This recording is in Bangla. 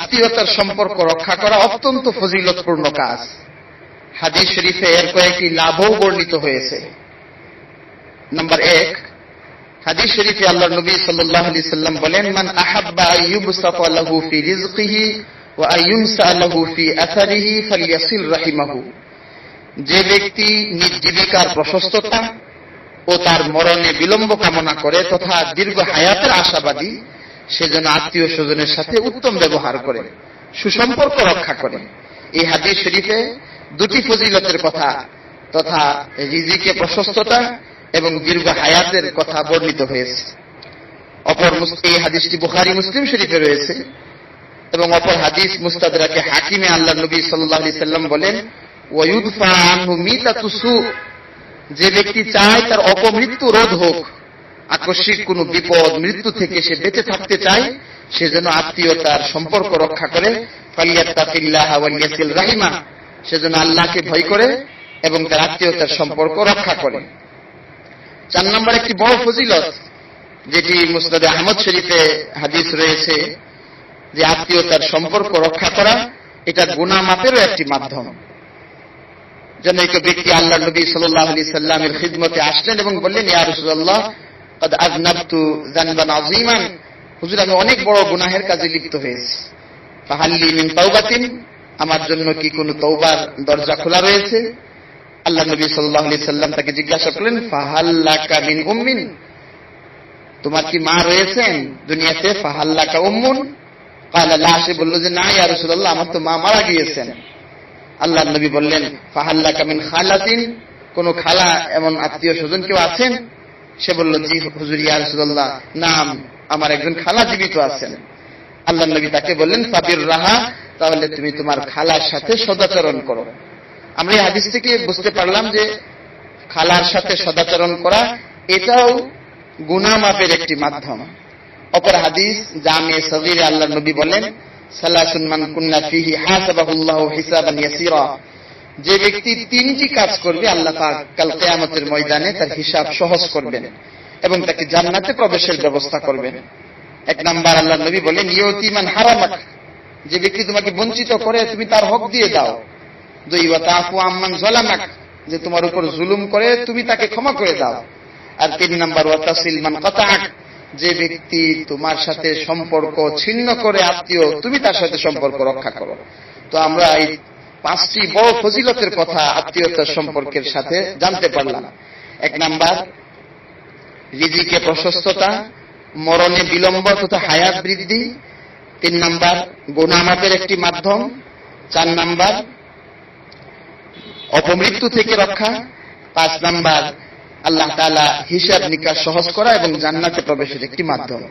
আত্মীয়তার সম্পর্ক রক্ষা করা অত্যন্ত ফজিলতপূর্ণ কাজ। হাদিস শরীফে এর কয়েকটি লাভও বর্ণিত হয়েছে। নাম্বার এক, হাদিস শরীফে আল্লাহ নবী সাল্লাল্লাহু আলাইহি সাল্লাম বলেন, মান আহাব্বা আইয়ুবসাতা লাহু ফি রিজকিহি ওয়া আইয়ুনসা লাহু ফি আসারিহি ফালইয়াসিল রাহিমাহু। যে ব্যক্তি নিজ জীবিকার প্রশস্ততা ও তার মরণে বিলম্ব কামনা করে তথা দীর্ঘ হায়াতের আশাবাদী সেজন্য আত্মীয় স্বজনের সাথে উত্তম ব্যবহার করে, সুসম্পর্ক রক্ষা করে। এই হাদিস শরীফে দুটি ফজিলতের কথা তথা রিজিকে প্রশস্ততা এবং দীর্ঘ হায়াতের কথা বর্ণিত হয়েছে। অপর এই হাদিসটি বুখারী মুসলিম শরীফে রয়েছে এবং অপর হাদিস মুস্তাদরাকে হাকিমে আল্লাহ নবী আলাইহি সাল্লাম বলেন সু। যে ব্যক্তি চায় তার অপমৃত্যু রোধ হোক আকস্মিক কোনো বিপদ, মৃত্যু থেকে সে বেঁচে থাকতে চায় সেজন্য আত্মীয়তার সম্পর্ক রক্ষা করে। রাহিমা সেজন্য আল্লাহকে ভয় করে এবং তার আত্মীয়তার সম্পর্ক রক্ষা করে। চার নম্বর একটি বড় ফজিলত, যেটি মুসনাদে আহমদ শরীফে হাদিস রয়েছে যে আত্মীয়তার সম্পর্ক রক্ষা করা, এটা গুণা মাপেরও একটি মাধ্যম। যেন এক ব্যক্তি আল্লাহ নবী সাল্লাহ আলি সাল্লামের খিদমতে আসলেন এবং বললেন, ইয়া রসুল্লাহ আমি অনেক বড় গুনাহের কাজে লিপ্ত হয়েছি। মিন আমার জন্য কি কোনো তৌবার দরজা খোলা রয়েছে? আল্লাহ নবী সাল্লাম তাকে জিজ্ঞাসা করলেন ফাহাল্লাকা মিন উম্মিন? তোমার কি মা রয়েছেন দুনিয়াতে? ফাহাল্লাকা উম্মুন? সে বলল যে, না, ইয়া রাসূলুল্লাহ, আমার তো মা মারা গিয়েছেন। আল্লাহ নবী বললেন ফাহাল্লা কামিন খালাতিন? কোন খালা এমন আত্মীয় স্বজন কেউ আছেন? সে বলল, জি হুজুর, ইয়া রাসূলুল্লাহ, নাম, আমার একজন খালা জীবিত আছেন। আল্লাহ নবী তাকে বললেন, ফাবির রাহা, তাহলে তুমি তোমার খালার সাথে সদাচরণ করো। আমরা এই হাদিস থেকে বুঝতে পারলাম যে খালার সাথে সদাচরণ করা এটাও গুনাহ মাপের একটি মাধ্যম। অপর হাদিস, জামে সগীরে আল্লাহ নবী বলেন, সালাসুন মান কুন্না ফিহি হাসাবাহুল্লাহু হিসাবান ইয়াসীরা। যে ব্যক্তি তিনটি কাজ করবে, আল্লাহ কাল কিয়ামতের ময়দানে তার হিসাব সহজ করবেন এবং তাকে জান্নাতে প্রবেশের ব্যবস্থা করবেন। এক নাম্বার আল্লাহ নবী বলেন, ইয়তিমান হারামাক। যে ব্যক্তি তোমাকে বঞ্চিত করে, তুমি তার হক দিয়ে দাও। দুই ওয়া তাফু আম্মান যালামাক। যে তোমার উপর জুলুম করে, তুমি তাকে ক্ষমা করে দাও। আর তিন নাম্বার ওয়া তাসিল মান যে ব্যক্তি তোমার সাথে সম্পর্ক ছিন্ন করে, আত্মীয়, তুমি তার সাথে সম্পর্ক রক্ষা করো। তো আমরা এই পাঁচটি বড় ফজিলতের কথা আত্মীয়তার সম্পর্কের সাথে জানতে পারলাম। এক নাম্বার, রিজিকে প্রশস্ততা, মরণে বিলম্ব তথা হায়াত বৃদ্ধি। তিন নাম্বার গুণামাপের একটি মাধ্যম। চার নাম্বার, অপমৃত্যু থেকে রক্ষা। পাঁচ নাম্বার, আল্লাহ তাআলা হিসাব নিকাশ সহজ করা এবং জান্নাতে প্রবেশের একটি মাধ্যম।